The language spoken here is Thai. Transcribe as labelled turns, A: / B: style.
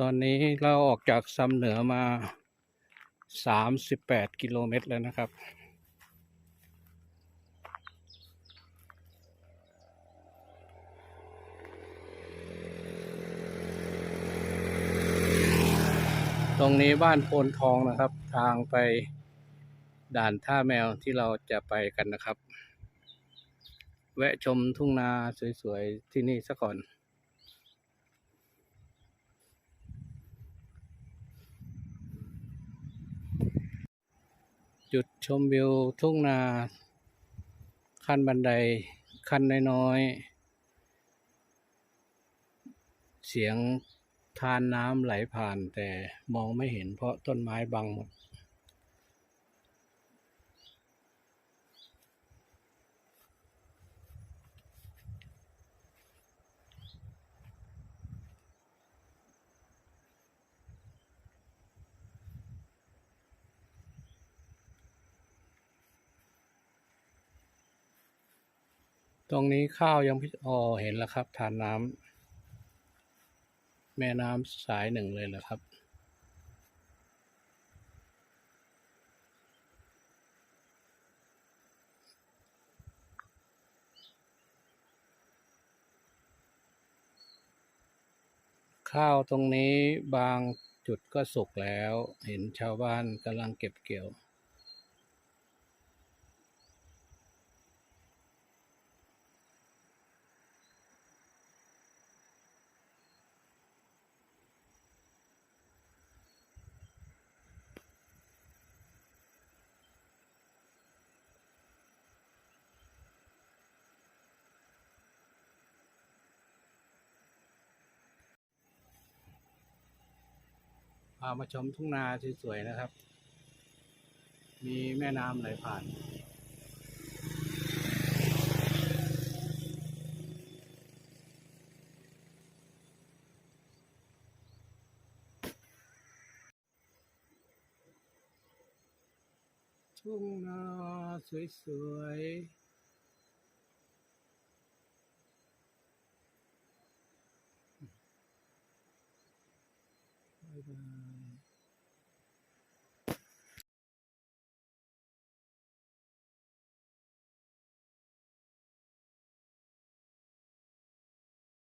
A: ตอนนี้เราออกจากซ้ำเหนือมาสามสิบแปดกิโลเมตรแล้วนะครับ ตรงนี้บ้านโพนทองนะครับ ทางไปด่านท่าแมวที่เราจะไปกันนะครับ แวะชมทุ่งนาสวยๆที่นี่ซะก่อน จุดชมวิวทุ่งนาขั้นบันไดขั้นน้อยๆ เสียงทานน้ำไหลผ่านแต่มองไม่เห็นเพราะต้นไม้บังหมด ตรงนี้ข้าวยังพิอ๋อเห็นแล้วครับทานน้ำแม่น้ำสายหนึ่งเลยเหรอครับ ข้าวตรงนี้บางจุดก็สุกแล้ว เห็นชาวบ้านกำลังเก็บเกี่ยว พามาชมทุ่งนาสวยๆนะครับ มีแม่น้ำไหลผ่าน ทุ่งนาสวยๆ Bye-bye.